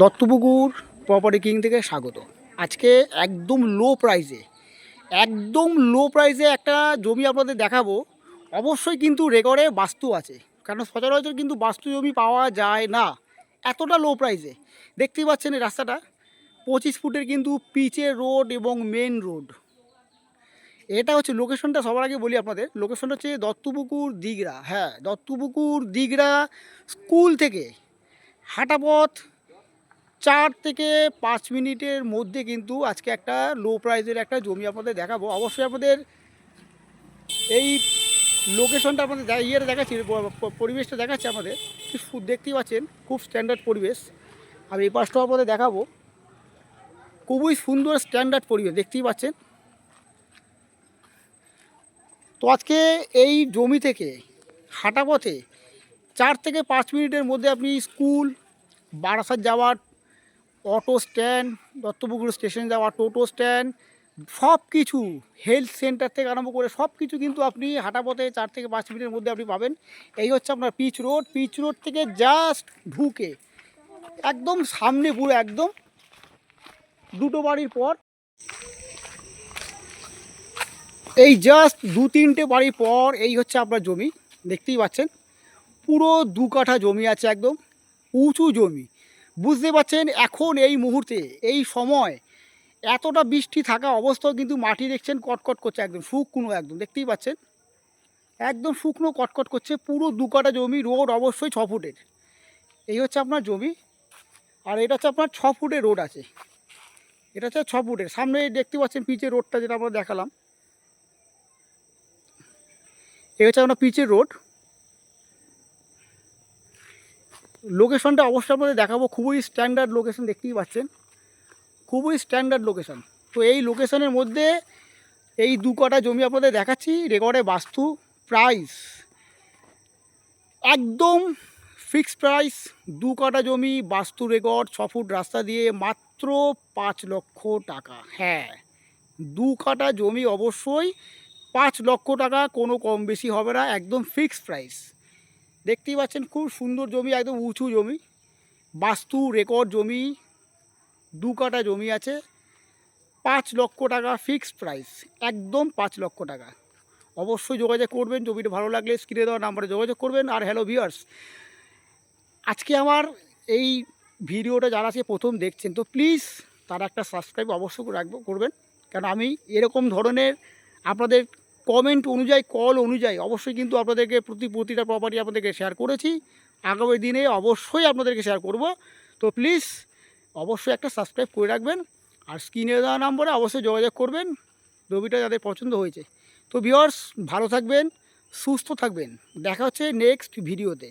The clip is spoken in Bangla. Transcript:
দত্তপুকুর প্রপার্টি কিং থেকে স্বাগত। আজকে একদম লো প্রাইসে একদম লো প্রাইসে একটা জমি আপনাদের দেখাবো। অবশ্যই কিন্তু রেকর্ডে বাস্তু আছে কারণ সচরাচর কিন্তু বাস্তু জমি পাওয়া যায় না, এতটা লো প্রাইসে দেখতেই পাচ্ছেন এই রাস্তাটা, পঁচিশ ফুটের কিন্তু পিচের রোড এবং মেন রোড এটা হচ্ছে লোকেশনটা সবার আগে বলি আপনাদের। লোকেশনটা হচ্ছে দত্তপুকুর দিগড়া। হ্যাঁ দত্তপুকুর দিগড়া স্কুল থেকে হাঁটাপথ চার থেকে পাঁচ মিনিটের মধ্যে কিন্তু আজকে একটা লো প্রাইজের একটা জমি আপনাদের দেখাবো। অবশ্যই আপনাদের এই লোকেশনটা আপনাদের ইয়েটা দেখাচ্ছি পরিবেশটা দেখাচ্ছে আমাদের দেখতেই পাচ্ছেন, খুব স্ট্যান্ডার্ড পরিবেশ। আমি এই পাশটাও আপনাদের দেখাবো। খুবই সুন্দর স্ট্যান্ডার্ড পরিবেশ, দেখতেই পাচ্ছেন। তো আজকে এই জমি থেকে, হাঁটা পথে চার থেকে পাঁচ মিনিটের মধ্যে আপনি স্কুল, বারাসাত যাওয়ার, অটো স্ট্যান্ড, দত্তপুকুর স্টেশন যাওয়া, টোটো স্ট্যান্ড সব কিছু হেলথ সেন্টার থেকে আরম্ভ করে সব কিছু কিন্তু আপনি হাঁটা পথে চার থেকে পাঁচ মিনিটের মধ্যে আপনি পাবেন। এই হচ্ছে আপনার পিচ রোড। পিচ রোড থেকে জাস্ট ঢুকে, একদম সামনে পুরো একদম দুটো বাড়ির পর এই জাস্ট দু তিনটে বাড়ির পর এই হচ্ছে আপনার জমি, দেখতেই পাচ্ছেন। পুরো দু কাঠা জমি আছে একদম, উঁচু জমি। বুঝতে পারছেন এখন এই মুহূর্তে, এই সময়, এতটা বৃষ্টি থাকা অবস্থাও কিন্তু মাটি দেখছেন কটকট করছে একদম, শুকনো একদম, দেখতেই পাচ্ছেন। একদম শুকনো কটকট করছে, পুরো দু কাঠা জমি, রোড অবশ্যই ছ ফুটের। এই হচ্ছে আপনার জমি, আর এটা হচ্ছে আপনার ছ ফুটের রোড আছে। এটা হচ্ছে ছ ফুটের, সামনে দেখতে পাচ্ছেন পিচের রোডটা যেটা আমরা দেখালাম। এই হচ্ছে আপনার পিচের রোড। লোকেশনটা অবশ্যই আপনাদের দেখাবো, খুবই স্ট্যান্ডার্ড লোকেশন দেখতেই পাচ্ছেন। খুবই স্ট্যান্ডার্ড লোকেশন তো এই লোকেশনের মধ্যে এই দু কটা জমি আপনাদের দেখাচ্ছি রেকর্ডে বাস্তু প্রাইস একদম ফিক্সড প্রাইস দু কাটা জমি, বাস্তু রেকর্ড ছ ফুট রাস্তা দিয়ে মাত্র পাঁচ লক্ষ টাকা। হ্যাঁ দু কাটা জমি অবশ্যই পাঁচ লক্ষ টাকা, কোনো কম বেশি হবে না, একদম ফিক্সড প্রাইস দেখতেই পাচ্ছেন, খুব সুন্দর জমি, একদম উঁচু জমি। বাস্তু রেকর্ড জমি, দু কাটা জমি আছে। পাঁচ লক্ষ টাকা ফিক্সড প্রাইস একদম পাঁচ লক্ষ টাকা। অবশ্যই যোগাযোগ করবেন, জমিটা ভালো লাগলে স্ক্রিনে দেওয়া নাম্বারে যোগাযোগ করবেন। আর হ্যালো ভিউয়ার্স আজকে আমার এই ভিডিওটা যারা আজকে প্রথম দেখছেন, তো প্লিজ তারা একটা সাবস্ক্রাইব অবশ্যই রাখব, করবেন। কারণ আমি এরকম ধরনের আপনাদের কমেন্ট অনুযায়ী কল অনুযায়ী অবশ্যই কিন্তু আপনাদেরকে প্রতি, প্রতিটা প্রপার্টি আপনাদেরকে শেয়ার করেছি। আগামী দিনে অবশ্যই আপনাদেরকে শেয়ার করব। তো প্লিজ অবশ্যই একটা সাবস্ক্রাইব করে রাখবেন। আর স্ক্রিনে দেওয়া নম্বরে অবশ্যই যোগাযোগ করবেন। রবিটা যাদের পছন্দ হয়েছে। তো ভিওর্স ভালো থাকবেন, সুস্থ থাকবেন। দেখা হচ্ছে নেক্সট ভিডিওতে